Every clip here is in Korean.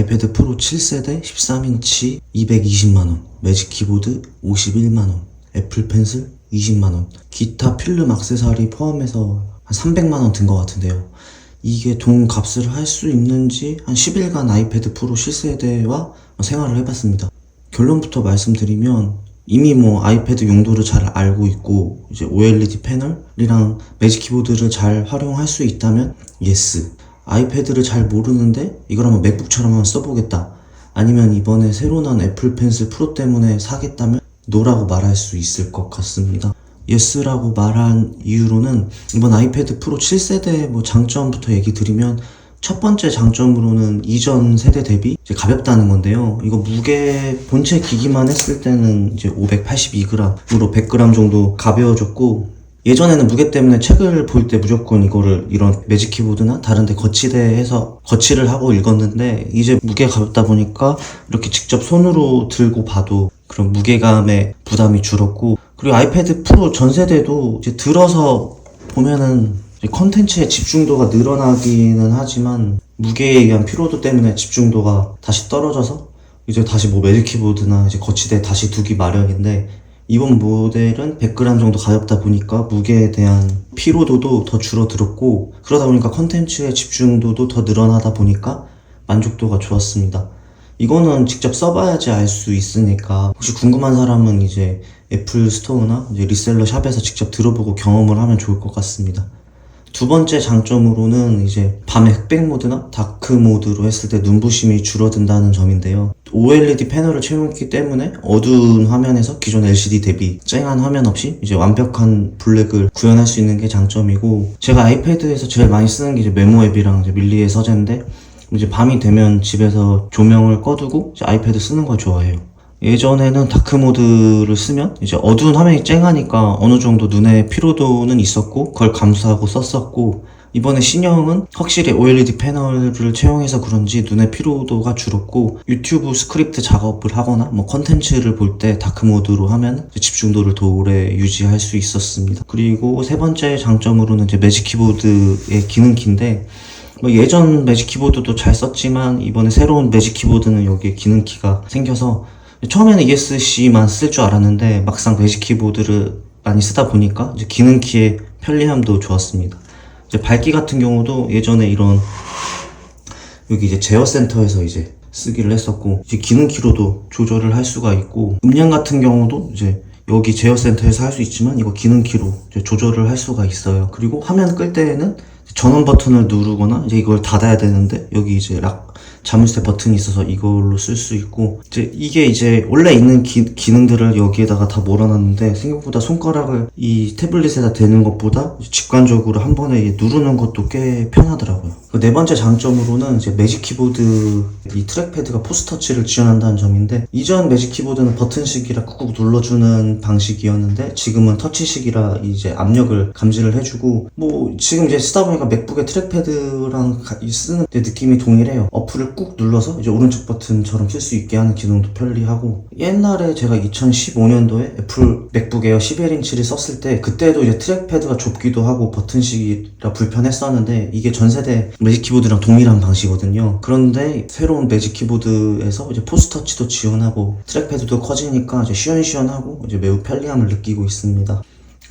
아이패드 프로 7세대 13인치 220만원, 매직 키보드 51만원, 애플 펜슬 20만원, 기타 필름 액세서리 포함해서 한 300만원 든 것 같은데요. 이게 돈 값을 할 수 있는지 한 10일간 아이패드 프로 7세대와 생활을 해봤습니다. 결론부터 말씀드리면 이미 뭐 아이패드 용도를 잘 알고 있고 이제 OLED 패널이랑 매직 키보드를 잘 활용할 수 있다면 예스. 아이패드를 잘 모르는데 이걸 한번 맥북처럼 한번 써보겠다. 아니면 이번에 새로 나온 애플 펜슬 프로 때문에 사겠다면 노라고 말할 수 있을 것 같습니다. 예스라고 말한 이유로는 이번 아이패드 프로 7세대 뭐 장점부터 얘기 드리면 첫 번째 장점으로는 이전 세대 대비 가볍다는 건데요. 이거 무게 본체 기기만 했을 때는 이제 582g으로 100g 정도 가벼워졌고 예전에는 무게 때문에 책을 볼 때 무조건 이거를 이런 매직 키보드나 다른 데 거치대에서 거치를 하고 읽었는데 이제 무게가 가볍다 보니까 이렇게 직접 손으로 들고 봐도 그런 무게감의 부담이 줄었고 그리고 아이패드 프로 전 세대도 이제 들어서 보면은 컨텐츠의 집중도가 늘어나기는 하지만 무게에 의한 피로도 때문에 집중도가 다시 떨어져서 이제 다시 뭐 매직 키보드나 이제 거치대 다시 두기 마련인데 이번 모델은 100g 정도 가볍다 보니까 무게에 대한 피로도도 더 줄어들었고 그러다 보니까 컨텐츠의 집중도도 더 늘어나다 보니까 만족도가 좋았습니다. 이거는 직접 써봐야지 알 수 있으니까 혹시 궁금한 사람은 이제 애플 스토어나 이제 리셀러 샵에서 직접 들어보고 경험을 하면 좋을 것 같습니다. 두 번째 장점으로는 이제 밤에 흑백 모드나 다크 모드로 했을 때 눈부심이 줄어든다는 점인데요. OLED 패널을 채용했기 때문에 어두운 화면에서 기존 LCD 대비 쨍한 화면 없이 이제 완벽한 블랙을 구현할 수 있는 게 장점이고 제가 아이패드에서 제일 많이 쓰는 게 이제 메모 앱이랑 이제 밀리의 서재인데 이제 밤이 되면 집에서 조명을 꺼두고 아이패드 쓰는 걸 좋아해요. 예전에는 다크 모드를 쓰면 이제 어두운 화면이 쨍하니까 어느 정도 눈의 피로도는 있었고 그걸 감수하고 썼었고 이번에 신형은 확실히 OLED 패널을 채용해서 그런지 눈의 피로도가 줄었고 유튜브 스크립트 작업을 하거나 뭐 컨텐츠를 볼 때 다크 모드로 하면 집중도를 더 오래 유지할 수 있었습니다. 그리고 세 번째 장점으로는 이제 매직 키보드의 기능 키인데 뭐 예전 매직 키보드도 잘 썼지만 이번에 새로운 매직 키보드는 여기에 기능 키가 생겨서 처음에는 ESC만 쓸 줄 알았는데 막상 매직 키보드를 많이 쓰다 보니까 이제 기능 키의 편리함도 좋았습니다. 이제 밝기 같은 경우도 예전에 이런 여기 이제 제어 센터에서 이제 쓰기를 했었고 이제 기능 키로도 조절을 할 수가 있고 음량 같은 경우도 이제 여기 제어 센터에서 할 수 있지만 이거 기능 키로 이제 조절을 할 수가 있어요. 그리고 화면 끌 때에는 전원 버튼을 누르거나 이제 이걸 닫아야 되는데 여기 이제 락 자물쇠 버튼이 있어서 이걸로 쓸 수 있고 이제 이게 이제 원래 있는 기, 기능들을 여기에다가 다 몰아놨는데 생각보다 손가락을 이 태블릿에다 대는 것보다 직관적으로 한 번에 누르는 것도 꽤 편하더라고요. 그네 번째 장점으로는 이제 매직 키보드 이 트랙패드가 포스터치를 지원한다는 점인데 이전 매직 키보드는 버튼식이라 꾹꾹 눌러주는 방식이었는데 지금은 터치식이라 이제 압력을 감지를 해주고 뭐 지금 이제 쓰다 보니까 맥북의 트랙패드랑 쓰는 데 느낌이 동일해요. 어플을 꾹 눌러서 이제 오른쪽 버튼처럼 쓸 수 있게 하는 기능도 편리하고 옛날에 제가 2015년도에 애플 맥북 에어 11인치를 썼을 때 그때도 이제 트랙패드가 좁기도 하고 버튼식이라 불편했었는데 이게 전 세대 매직 키보드랑 동일한 방식이거든요. 그런데 새로운 매직 키보드에서 이제 포스터치도 지원하고 트랙패드도 커지니까 이제 시원시원하고 이제 매우 편리함을 느끼고 있습니다.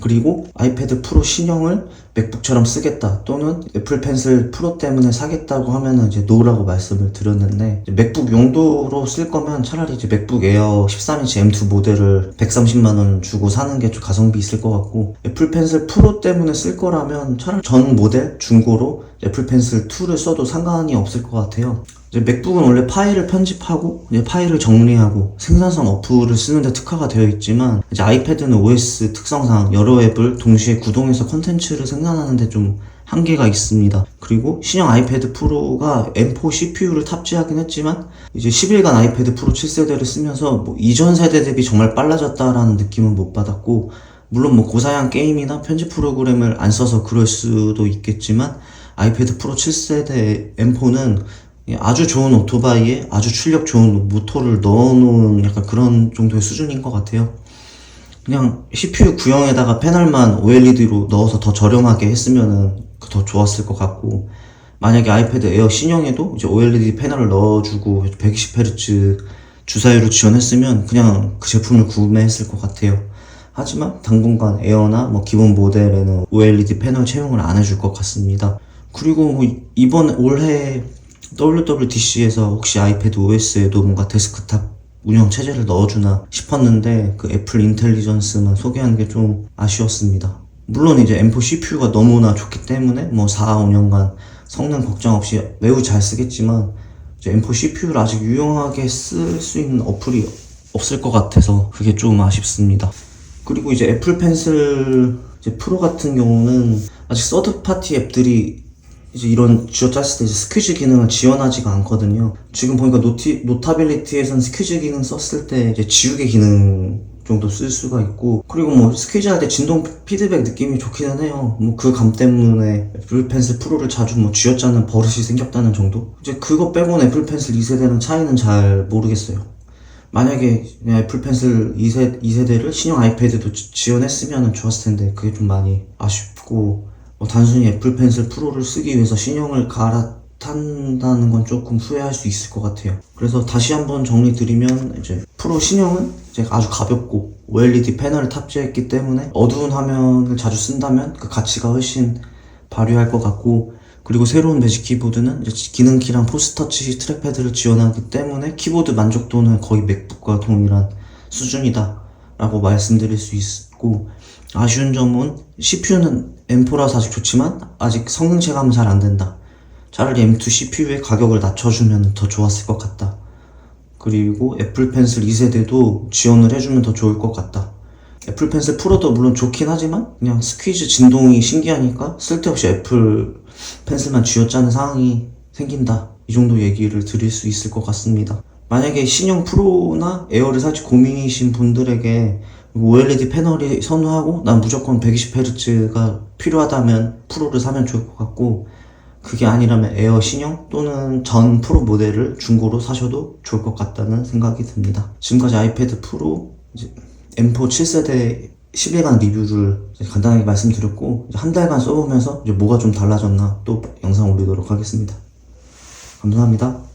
그리고 아이패드 프로 신형을 맥북처럼 쓰겠다 또는 애플 펜슬 프로 때문에 사겠다고 하면은 이제 노라고 말씀을 드렸는데 맥북 용도로 쓸 거면 차라리 이제 맥북 에어 13인치 M2 모델을 130만 원 주고 사는 게 좀 가성비 있을 것 같고 애플 펜슬 프로 때문에 쓸 거라면 차라리 전 모델 중고로 애플 펜슬 2를 써도 상관이 없을 것 같아요. 맥북은 원래 파일을 편집하고 파일을 정리하고 생산성 어플을 쓰는데 특화가 되어 있지만 이제 아이패드는 OS 특성상 여러 앱을 동시에 구동해서 컨텐츠를 생산 하는데 좀 한계가 있습니다. 그리고 신형 아이패드 프로가 M4 CPU를 탑재하긴 했지만 이제 10일간 아이패드 프로 7세대를 쓰면서 뭐 이전 세대 대비 정말 빨라졌다라는 느낌은 못 받았고 물론 뭐 고사양 게임이나 편집 프로그램을 안 써서 그럴 수도 있겠지만 아이패드 프로 7세대 M4는 아주 좋은 오토바이에 아주 출력 좋은 모터를 넣어놓은 약간 그런 정도의 수준인 것 같아요. 그냥 CPU 구형에다가 패널만 OLED로 넣어서 더 저렴하게 했으면은 더 좋았을 것 같고 만약에 아이패드 에어 신형에도 이제 OLED 패널을 넣어주고 120Hz 주사율을 지원했으면 그냥 그 제품을 구매했을 것 같아요. 하지만 당분간 에어나 뭐 기본 모델에는 OLED 패널 채용을 안 해줄 것 같습니다. 그리고 뭐 이번 올해 WWDC에서 혹시 아이패드 OS에도 뭔가 데스크탑 운영 체제를 넣어주나 싶었는데 그 애플 인텔리전스만 소개하는 게 좀 아쉬웠습니다. 물론 이제 M4 CPU가 너무나 좋기 때문에 뭐 4, 5년간 성능 걱정 없이 매우 잘 쓰겠지만 이제 M4 CPU를 아직 유용하게 쓸 수 있는 어플이 없을 것 같아서 그게 좀 아쉽습니다. 그리고 이제 애플 펜슬 이제 프로 같은 경우는 아직 서드 파티 앱들이 이제 이런 쥐어 짰을 때 이제 스퀴즈 기능을 지원하지가 않거든요. 지금 보니까 노티, 노타빌리티에선 스퀴즈 기능 썼을 때 이제 지우개 기능 정도 쓸 수가 있고 그리고 뭐 스퀴즈 할 때 진동 피드백 느낌이 좋기는 해요. 뭐 그 감 때문에 애플 펜슬 프로를 자주 뭐 쥐어짜는 버릇이 생겼다는 정도? 이제 그거 빼고는 애플 펜슬 2세대는 차이는 잘 모르겠어요. 만약에 그냥 애플 펜슬 2세, 2세대를 신형 아이패드도 지- 지원했으면 좋았을 텐데 그게 좀 많이 아쉽고 뭐 단순히 애플 펜슬 프로를 쓰기 위해서 신형을 갈아탄다는 건 조금 후회할 수 있을 것 같아요. 그래서 다시 한번 정리 드리면 이제 프로 신형은 이제 아주 가볍고 OLED 패널을 탑재했기 때문에 어두운 화면을 자주 쓴다면 그 가치가 훨씬 발휘할 것 같고 그리고 새로운 매직 키보드는 기능키랑 포스터치 트랙패드를 지원하기 때문에 키보드 만족도는 거의 맥북과 동일한 수준이다 라고 말씀드릴 수 있고 아쉬운 점은 CPU는 M4라서 아직 좋지만 아직 성능 체감은 잘 안된다. 차라리 M2 CPU의 가격을 낮춰주면 더 좋았을 것 같다. 그리고 애플 펜슬 2세대도 지원을 해주면 더 좋을 것 같다. 애플 펜슬 프로도 물론 좋긴 하지만 그냥 스퀴즈 진동이 신기하니까 쓸데없이 애플 펜슬만 쥐어짜는 상황이 생긴다. 이 정도 얘기를 드릴 수 있을 것 같습니다 만약에 신형 프로나 에어를 살지 고민이신 분들에게 OLED 패널이 선호하고 난 무조건 120Hz가 필요하다면 프로를 사면 좋을 것 같고 그게 아니라면 에어 신형 또는 전 프로 모델을 중고로 사셔도 좋을 것 같다는 생각이 듭니다. 지금까지 아이패드 프로 이제 M4 7세대 10일간 리뷰를 간단하게 말씀드렸고 한 달간 써보면서 뭐가 좀 달라졌나 또 영상 올리도록 하겠습니다. 감사합니다.